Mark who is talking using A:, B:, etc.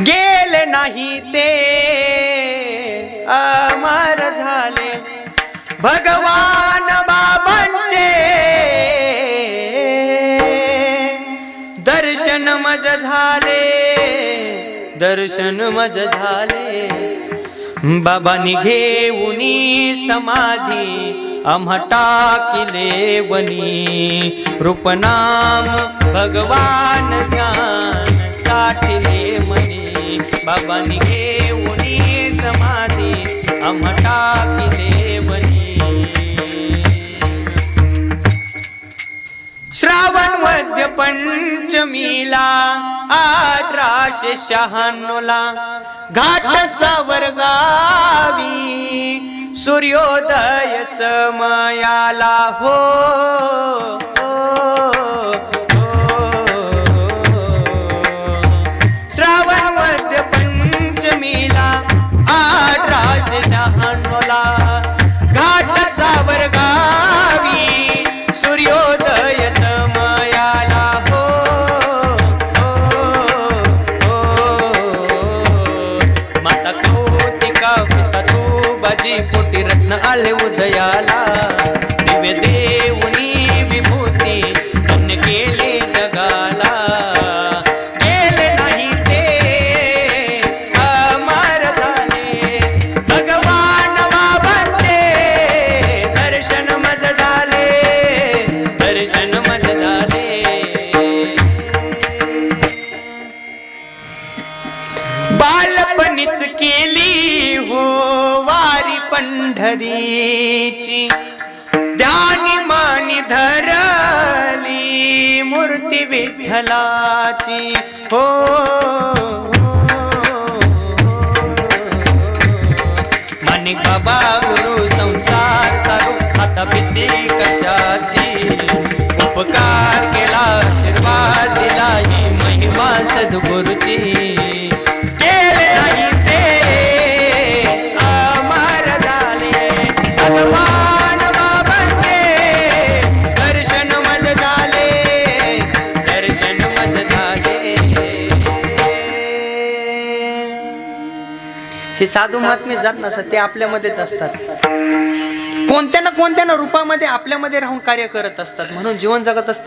A: गेले नाही ते. अमर झाले भगवान बाबांचे. दर्शन मज झाले दर्शन मज झाले. बाबांनी घेऊनी समाधी आम्हा किले वनी. रूपनाम भगवान ध्यानसाठी बाबानी घेऊनी समाधी आम्हा टाकिले श्रावण मध्य पंचमीला अठराशे शहाण्णवला घाट सावर सूर्योदय समयाला हो. अठराशे शहाण्णवला घाट सावर गावी सूर्योदय समयाला हो हो, हो, हो. माता कौतिका पिता तू बाजी पोटी रत्न आले उदयाला. दिव्य देव बालपणीच केली हो वारी पंढरीची. ध्यानी मानी धरली मूर्ती विठ्ठलाची. हो. हो, हो. मनी बाबा गुरु संसार करू आता भीती कशाची? उपकार केला आशीर्वाद दिला ही महिमा सद्गुरुची. जे साधू महात्मे जात नसतात ते आपल्यामध्येच असतात. कोणत्या ना कोणत्या ना रूपामध्ये आपल्यामध्ये राहून कार्य करत असतात म्हणून जीवन जगत असतात